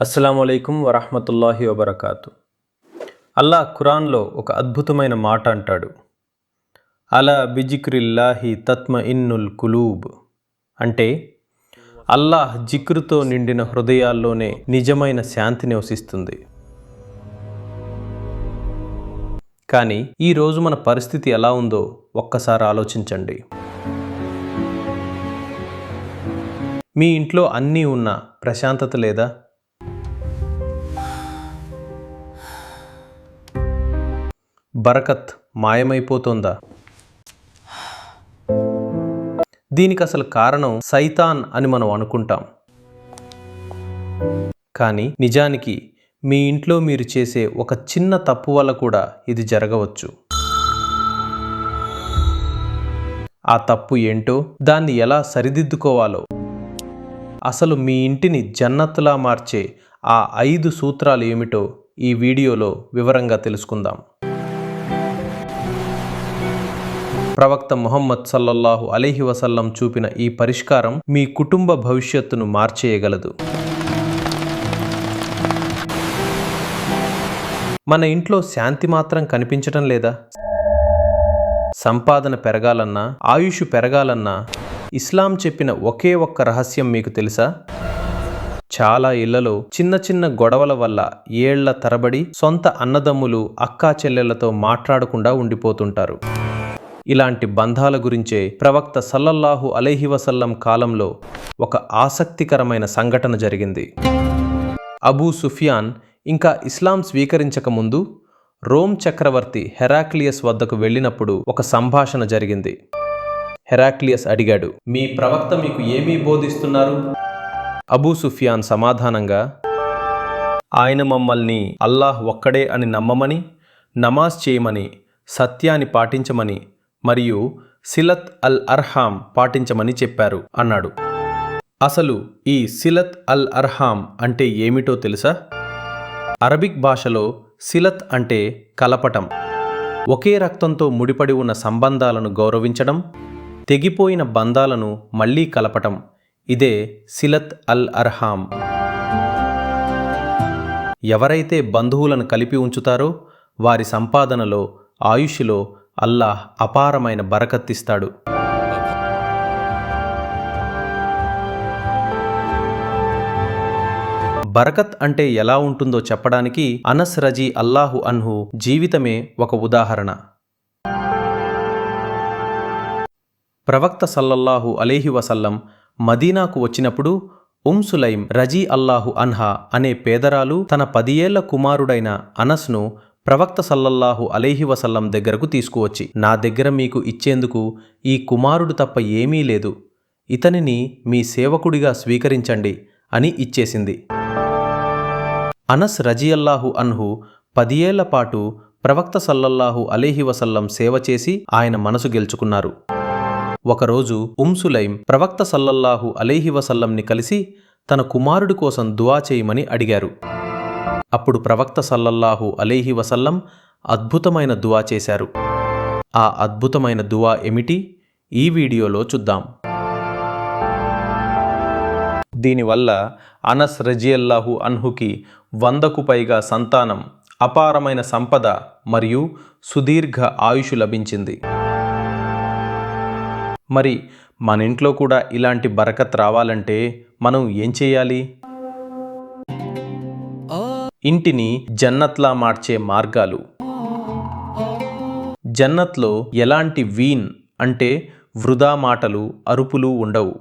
అస్సలం అయికం వరహమతుల్లాహి వబర్కాతు. అల్లా ఖురాన్లో ఒక అద్భుతమైన మాట అంటాడు. అలా బిజిక్రిల్లాహి తత్మ ఇన్నుల్ కులూబ్. అంటే అల్లాహ్ జిక్రుతో నిండిన హృదయాల్లోనే నిజమైన శాంతి నివసిస్తుంది. కానీ ఈరోజు మన పరిస్థితి ఎలా ఉందో ఒక్కసారి ఆలోచించండి. మీ ఇంట్లో అన్నీ ఉన్న ప్రశాంతత లేదా? బరకత్ మాయమైపోతుందా? దీనికి అసలు కారణం సైతాన్ అని మనం అనుకుంటాం. కానీ నిజానికి మీ ఇంట్లో మీరు చేసే ఒక చిన్న తప్పు వల్ల కూడా ఇది జరగవచ్చు. ఆ తప్పు ఏంటో దాన్ని ఎలా సరిదిద్దుకోవాలో. అసలు మీ ఇంటిని జన్నత్తులా మార్చే ఆ ఐదు సూత్రాలు ఏమిటో ఈ వీడియోలో వివరంగా తెలుసుకుందాం. ప్రవక్త ముహమ్మద్ సల్లల్లాహు అలీహి వసల్లం చూపిన ఈ పరిష్కారం మీ కుటుంబ భవిష్యత్తును మార్చేయగలదు. మన ఇంట్లో శాంతి మాత్రం కనిపించటం లేదా? సంపాదన పెరగాలన్నా ఆయుష్ పెరగాలన్నా ఇస్లాం చెప్పిన ఒకే ఒక్క రహస్యం మీకు తెలుసా? చాలా ఇళ్ళలో చిన్న చిన్న గొడవల వల్ల ఏళ్ళ తరబడి సొంత అన్నదమ్ములు అక్కా చెల్లెళ్ళతో మాట్లాడకుండా ఉండిపోతుంటారు. ఇలాంటి బంధాల గురించే ప్రవక్త సల్లల్లాహు అలైహి వసల్లం కాలంలో ఒక ఆసక్తికరమైన సంఘటన జరిగింది. అబూ సుఫియాన్ ఇంకా ఇస్లాం స్వీకరించక ముందు రోమ్ చక్రవర్తి హెరాక్లియస్ వద్దకు వెళ్ళినప్పుడు ఒక సంభాషణ జరిగింది. హెరాక్లియస్ అడిగాడు మీ ప్రవక్త మీకు ఏమీ బోధిస్తున్నారు? అబూ సుఫియాన్ సమాధానంగా ఆయన మమ్మల్ని అల్లాహ్ ఒక్కడే అని నమ్మమని నమాజ్ చేయమని సత్యాన్ని పాటించమని మరియు సిలత్ అల్ అర్హాం పాటించమని చెప్పారు అన్నాడు. అసలు ఈ సిలత్ అల్ అర్హాం అంటే ఏమిటో తెలుసా? అరబిక్ భాషలో సిలత్ అంటే కలపటం. ఒకే రక్తంతో ముడిపడి ఉన్న సంబంధాలను గౌరవించడం తెగిపోయిన బంధాలను మళ్ళీ కలపటం. ఇదే సిలత్ అల్ అర్హాం. ఎవరైతే బంధువులను కలిపి ఉంచుతారో వారి సంపాదనలో ఆయుష్లో అల్లాహ్ అపారమైన బరకత్తిస్తాడు బరకత్ అంటే ఎలా ఉంటుందో చెప్పడానికి అనస్ రజీ అల్లాహు అన్హు జీవితమే ఒక ఉదాహరణ. ప్రవక్త సల్లల్లాహు అలీహి వసల్లం మదీనాకు వచ్చినప్పుడు ఉమ్ సులైం రజీ అల్లాహు అన్హా అనే పేదరాలు తన పదియేళ్ళ కుమారుడైన అనస్ను ప్రవక్త సల్లల్లాహు అలేహి వసల్లం దగ్గరకు తీసుకువచ్చి నా దగ్గర మీకు ఇచ్చేందుకు ఈ కుమారుడు తప్ప ఏమీ లేదు. ఇతనిని మీ సేవకుడిగా స్వీకరించండి అని ఇచ్చేసింది. అనస్ రజియల్లాహు అన్హు పదియేళ్ళ పాటు ప్రవక్త సల్లల్లాహు అలేహి వసల్లం సేవ చేసి ఆయన మనసు గెలుచుకున్నారు. ఒకరోజు ఉమ్సులైం ప్రవక్త సల్లల్లాహు అలేహి వసల్లంని కలిసి తన కుమారుడి కోసం దువా చేయమని అడిగారు. అప్పుడు ప్రవక్త సల్లల్లాహు అలీహి వసల్లం అద్భుతమైన దువా చేశారు. ఆ అద్భుతమైన దువా ఏమిటి? ఈ వీడియోలో చూద్దాం. దీనివల్ల అనస్ రజియల్లాహు అన్హుకి వందకు పైగా సంతానం అపారమైన సంపద మరియు సుదీర్ఘ ఆయుషు లభించింది. మరి మన ఇంట్లో కూడా ఇలాంటి బరకత్ రావాలంటే మనం ఏం చేయాలి? ఇంటిని జన్నత్లా మార్చే మార్గాలు. జన్నత్లో ఎలాంటి వీన్ అంటే వృధా మాటలు అరుపులు ఉండవు.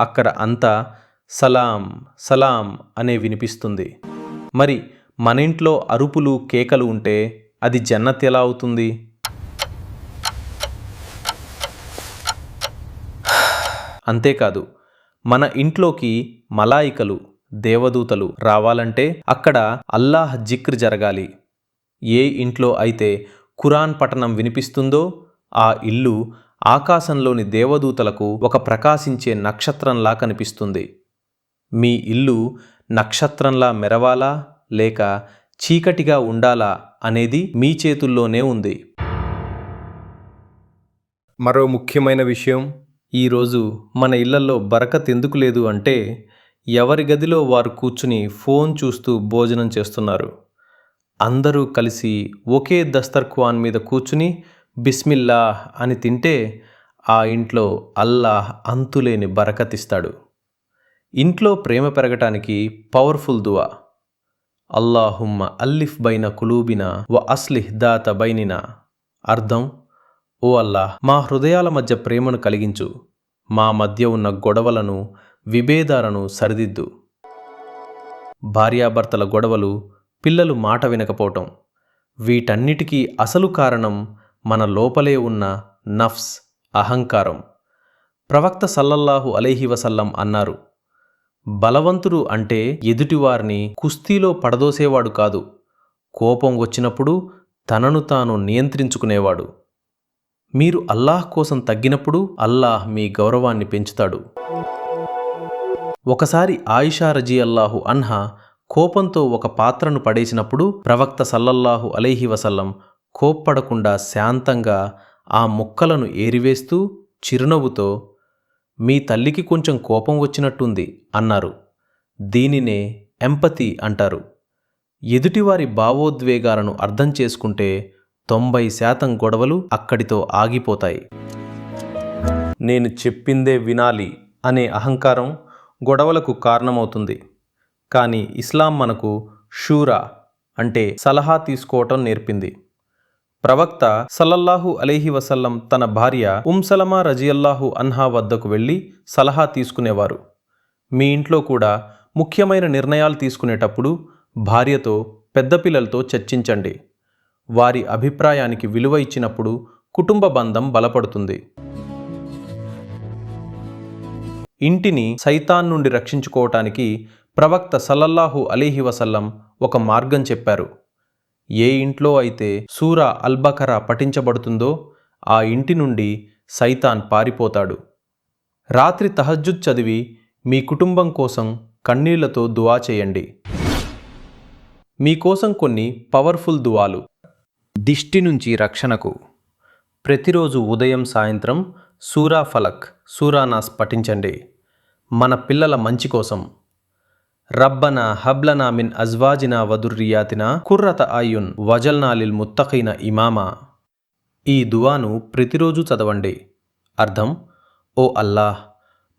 అక్కడ అంతా సలాం సలాం అనే వినిపిస్తుంది. మరి మన ఇంట్లో అరుపులు కేకలు ఉంటే అది జన్నత్ ఎలా అవుతుంది? అంతేకాదు మన ఇంట్లోకి మలాయికలు దేవదూతలు రావాలంటే అక్కడ అల్లాహ్ జిక్ర్ జరగాలి. ఏ ఇంట్లో అయితే ఖురాన్ పఠనం వినిపిస్తుందో ఆ ఇల్లు ఆకాశంలోని దేవదూతలకు ఒక ప్రకాశించే నక్షత్రంలా కనిపిస్తుంది. మీ ఇల్లు నక్షత్రంలా మెరవాలా లేక చీకటిగా ఉండాలా అనేది మీ చేతుల్లోనే ఉంది. మరో ముఖ్యమైన విషయం ఈరోజు మన ఇళ్ళలో బరకత్ ఎందుకు లేదు అంటే ఎవరి గదిలో వారు కూర్చుని ఫోన్ చూస్తూ భోజనం చేస్తున్నారు. అందరూ కలిసి ఒకే దస్తర్ఖ్వాన్ మీద కూర్చుని బిస్మిల్లా అని తింటే ఆ ఇంట్లో అల్లాహ్ అంతులేని బరకతిస్తాడు. ఇంట్లో ప్రేమ పెరగటానికి పవర్ఫుల్ దువా. అల్లాహుమ్మ అల్లిఫ్ బైన కులూబిన వ అస్లిహ్ దాత బైనిన. అర్థం? ఓ అల్లాహ్ మా హృదయాల మధ్య ప్రేమను కలిగించు. మా మధ్య ఉన్న గొడవలను విభేదాలను సరిదిద్దు. భార్యాభర్తల గొడవలు పిల్లలు మాట వినకపోవటం. వీటన్నిటికీ అసలు కారణం మన లోపలే ఉన్న నఫ్స్ అహంకారం. ప్రవక్త సల్లల్లాహు అలైహి వసల్లం అన్నారు బలవంతుడు అంటే ఎదుటివారిని కుస్తీలో పడదోసేవాడు కాదు. కోపం వచ్చినప్పుడు తనను తాను నియంత్రించుకునేవాడు. మీరు అల్లాహ్ కోసం తగ్గినప్పుడు అల్లాహ్ మీ గౌరవాన్ని పెంచుతాడు. ఒకసారి ఆయిషా రజీ అల్లాహు అన్హా కోపంతో ఒక పాత్రను పడేసినప్పుడు ప్రవక్త సల్లల్లాహు అలైహి వసల్లం కోప్పడకుండా శాంతంగా ఆ ముక్కలను ఏరివేస్తూ చిరునవ్వుతో మీ తల్లికి కొంచెం కోపం వచ్చినట్టుంది అన్నారు. దీనినే ఎంపతి అంటారు. ఎదుటివారి భావోద్వేగాలను అర్థం చేసుకుంటే తొంభై శాతం గొడవలు అక్కడితో ఆగిపోతాయి. నేను చెప్పిందే వినాలి అనే అహంకారం గొడవలకు కారణమవుతుంది. కానీ ఇస్లాం మనకు షూరా అంటే సలహా తీసుకోవటం నేర్పింది. ప్రవక్త సల్లల్లాహు అలీహి వసల్లం తన భార్య ఉమ్సలమా రజియల్లాహు అన్హా వద్దకు వెళ్ళి సలహా తీసుకునేవారు. మీ ఇంట్లో కూడా ముఖ్యమైన నిర్ణయాలు తీసుకునేటప్పుడు భార్యతో పెద్ద పిల్లలతో చర్చించండి. వారి అభిప్రాయానికి విలువ ఇచ్చినప్పుడు కుటుంబ బంధం బలపడుతుంది. ఇంటిని సైతాన్ నుండి రక్షించుకోవటానికి ప్రవక్త సల్లల్లాహు అలీహి వసల్లం ఒక మార్గం చెప్పారు. ఏ ఇంట్లో అయితే సూరా అల్బకర పఠించబడుతుందో ఆ ఇంటి నుండి సైతాన్ పారిపోతాడు. రాత్రి తహజ్జుద్ చదివి మీ కుటుంబం కోసం కన్నీళ్ళతో దువా చేయండి. మీకోసం కొన్ని పవర్ఫుల్ దువాలు. దిష్టి నుంచి రక్షణకు. ప్రతిరోజు ఉదయం సాయంత్రం సూరా ఫలక్ సూరానాస్ పఠించండి. మన పిల్లల మంచి కోసం. రబ్బన హబ్లనా మిన్ అజ్వాజినా వదుర్రియాతినా కుర్రత ఆయున్ వజల్నాలిల్ ముత్తఖైన ఇమామా. ఈ దువాను ప్రతిరోజు చదవండి. అర్థం? ఓ అల్లాహ్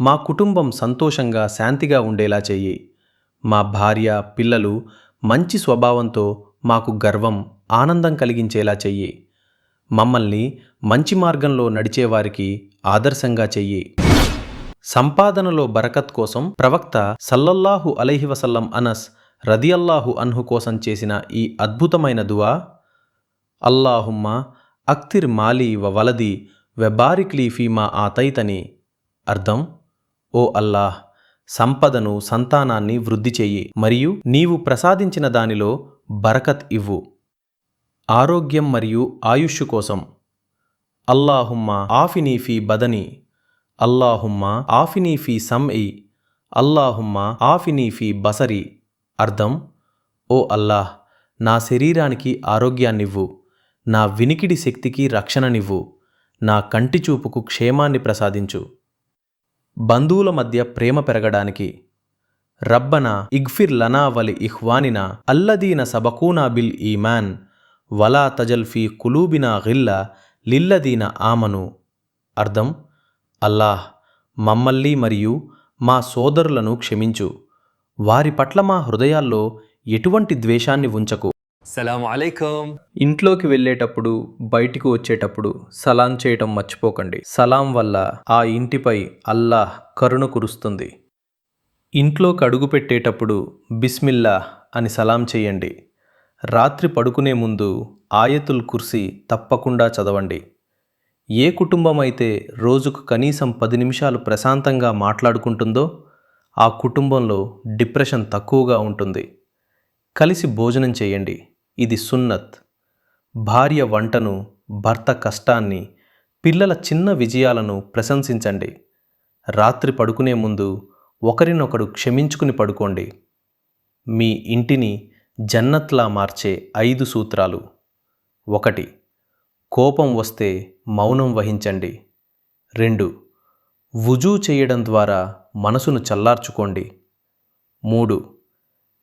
మా కుటుంబం సంతోషంగా శాంతిగా ఉండేలా చెయ్యి. మా భార్య పిల్లలు మంచి స్వభావంతో మాకు గర్వం ఆనందం కలిగించేలా చెయ్యి. మమ్మల్ని మంచి మార్గంలో నడిచేవారికి ఆదర్శంగా చెయ్యి. సంపాదనలో బరకత్ కోసం ప్రవక్త సల్లల్లాహు అలైహి వసల్లం అనస్ రదియల్లాహు అన్హు కోసం చేసిన ఈ అద్భుతమైన దువా అల్లాహుమ్మ అక్తిర్ మాలీ వ వలది వెబారిక్లీ ఫీమా ఆతైతని అర్థం ఓ అల్లాహ్ సంపదను సంతానాన్ని వృద్ధి చెయ్యి మరియు నీవు ప్రసాదించిన దానిలో బరకత్ ఇవ్వు. ఆరోగ్యం మరియు ఆయుష్ కోసం అల్లాహుమ్మ ఆఫినీ ఫీ బదని అల్లాహుమ్మ ఆఫినీ ఫీ సంఇ అల్లాహుమ్మ ఆఫినీ ఫీ బసరి. అర్థం? ఓ అల్లాహ్ నా శరీరానికి ఆరోగ్యాన్నివ్వు నా వినికిడి శక్తికి రక్షణనివ్వు నా కంటి చూపుకు క్షేమాన్ని ప్రసాదించు. బంధువుల మధ్య ప్రేమ పెరగడానికి రబ్బన ఇగ్ఫిర్ లనా వలి ఇహ్వానిన అల్లదీన సబకూనా బిల్ ఈమాన్ వలా తజల్ఫీ కులూబినా గిల్లా లిల్లదీన ఆమను అర్థం అల్లాహ్ మమ్మల్ని మరియు మా సోదరులను క్షమించు. వారి పట్ల మా హృదయాల్లో ఎటువంటి ద్వేషాన్ని ఉంచకు. సలాం అలైకం ఇంట్లోకి వెళ్ళేటప్పుడు బయటికి వచ్చేటప్పుడు సలాం చేయటం మర్చిపోకండి. సలాం వల్ల ఆ ఇంటిపై అల్లాహ్ కరుణ కురుస్తుంది. ఇంట్లోకి అడుగు పెట్టేటప్పుడు బిస్మిల్లా అని సలాం చేయండి. రాత్రి పడుకునే ముందు ఆయతుల్ కుర్సీ తప్పకుండా చదవండి. ఏ కుటుంబం అయితే రోజుకు కనీసం పది నిమిషాలు ప్రశాంతంగా మాట్లాడుకుంటుందో ఆ కుటుంబంలో డిప్రెషన్ తక్కువగా ఉంటుంది. కలిసి భోజనం చేయండి. ఇది సున్నత్. భార్య వంటను భర్త కష్టాన్ని పిల్లల చిన్న విజయాలను ప్రశంసించండి. రాత్రి పడుకునే ముందు ఒకరినొకడు క్షమించుకుని పడుకోండి. మీ ఇంటిని జన్నత్లా మార్చే ఐదు సూత్రాలు. ఒకటి కోపం వస్తే మౌనం వహించండి. రెండు వుజూ చేయడం ద్వారా మనసును చల్లార్చుకోండి. మూడు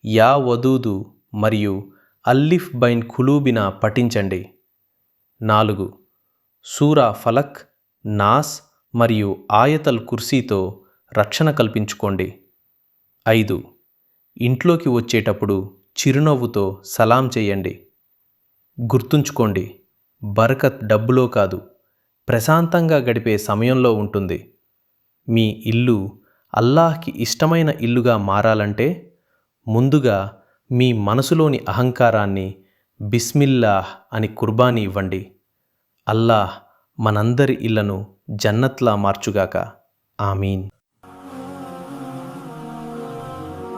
యా వదూదు మరియు అల్లిఫ్ బైన్ ఖులూబిన పఠించండి. నాలుగు సూరా ఫలక్ నాస్ మరియు ఆయతల్ కుర్సీతో రక్షణ కల్పించుకోండి. ఐదు ఇంట్లోకి వచ్చేటప్పుడు చిరునవ్వుతో సలాం చేయండి. గుర్తుంచుకోండి బరకత్ డబ్బులో కాదు ప్రశాంతంగా గడిపే సమయంలో ఉంటుంది. మీ ఇల్లు అల్లాహ్కి ఇష్టమైన ఇల్లుగా మారాలంటే ముందుగా మీ మనసులోని అహంకారాన్ని బిస్మిల్లాహ్ అని కుర్బానీ ఇవ్వండి. అల్లాహ్ మనందరి ఇళ్ళను జన్నత్లా మార్చుగాక. ఆమీన్.